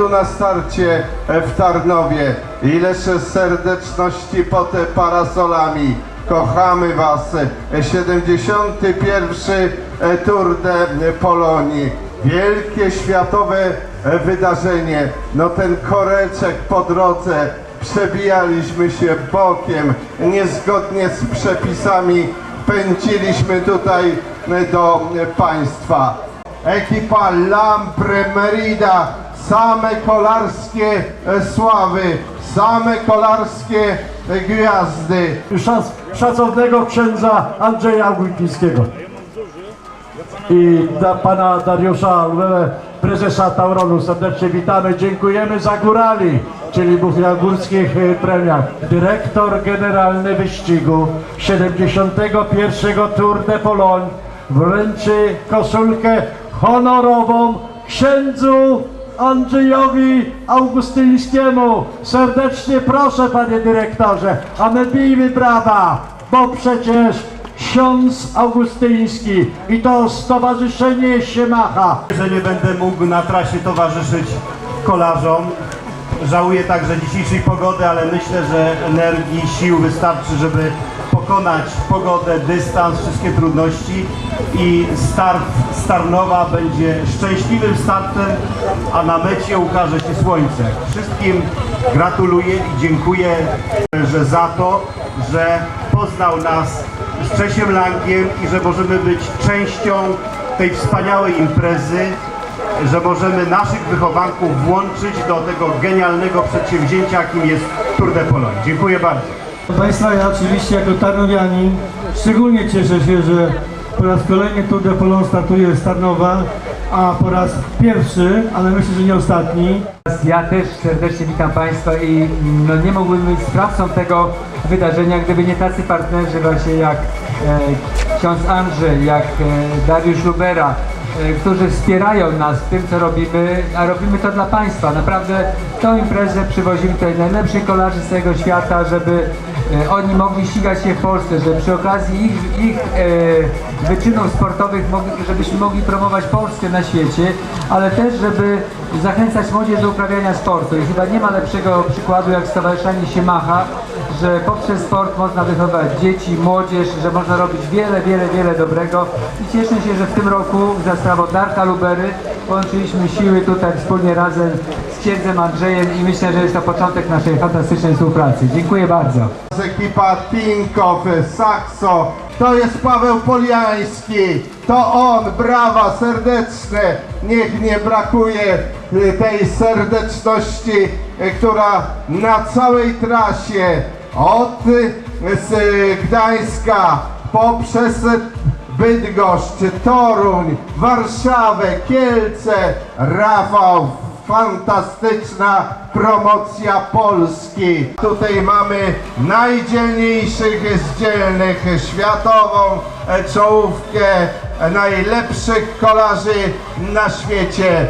tu na starcie e, w Tarnowie. Ileż serdeczności pod e, parasolami. Kochamy Was. E, 71. e, Tour de Polonii. Wielkie światowe e, wydarzenie. No ten koreczek po drodze. Przebijaliśmy się bokiem, niezgodnie z przepisami pędziliśmy tutaj e, do e, państwa. Ekipa Lampre Merida, same kolarskie e, sławy, same kolarskie e, gwiazdy. szac, szacownego księdza Andrzeja Wójcińskiego i da, pana Dariusza Lwele, prezesa Tauronu. Serdecznie witamy, dziękujemy za górali, czyli o górskich e, premiach. Dyrektor generalny wyścigu 71. Tour de Pologne wręczy koszulkę honorową księdzu Andrzejowi Augustyńskiemu. Serdecznie proszę, panie dyrektorze, a my bijmy brawa, bo przecież ksiądz Augustyński i to stowarzyszenie Siemacha że nie będę mógł na trasie towarzyszyć kolarzom. Żałuję także dzisiejszej pogody, ale myślę, że energii, sił wystarczy, żeby pokonać pogodę, dystans, wszystkie trudności i start Starnowa będzie szczęśliwym startem, a na mecie ukaże się słońce. Wszystkim gratuluję i dziękuję że za to, że poznał nas z Czesiem Langiem i że możemy być częścią tej wspaniałej imprezy, że możemy naszych wychowanków włączyć do tego genialnego przedsięwzięcia, jakim jest Tour de Pologne. Dziękuję bardzo. Proszę Państwa, ja oczywiście jako tarnowianin szczególnie cieszę się, że po raz kolejny Tour de Pologne startuje z Tarnowa, a po raz pierwszy, ale myślę, że nie ostatni, Ja też serdecznie witam Państwa i no, nie mógłbym być sprawcą tego wydarzenia, gdyby nie tacy partnerzy właśnie jak e, ksiądz Andrzej, jak e, Dariusz Lubera, e, którzy wspierają nas w tym, co robimy, a robimy to dla Państwa. Naprawdę tą imprezę przywozimy tutaj najlepszych kolarzy z całego świata, żeby oni mogli ścigać się w Polsce, że przy okazji ich, ich e, wyczynów sportowych, mogli, żebyśmy mogli promować Polskę na świecie, ale też, żeby zachęcać młodzież do uprawiania sportu. I chyba nie ma lepszego przykładu jak Stowarzyszenie Siemacha, że poprzez sport można wychować dzieci, młodzież, że można robić wiele, wiele, wiele dobrego. I cieszę się, że w tym roku za sprawą Darka Lubery połączyliśmy siły tutaj wspólnie razem z księdzem Andrzejem i myślę, że jest to początek naszej fantastycznej współpracy. Dziękuję bardzo. Ekipa Tinkow, Saxo, to jest Paweł Poliański, to on, brawa serdeczne, niech nie brakuje y, tej serdeczności, y, która na całej trasie od y, z Gdańska poprzez Bydgoszcz, Toruń, Warszawę, Kielce, Rafał, fantastyczna promocja Polski. Tutaj mamy najdzielniejszych z dzielnych, światową czołówkę najlepszych kolarzy na świecie.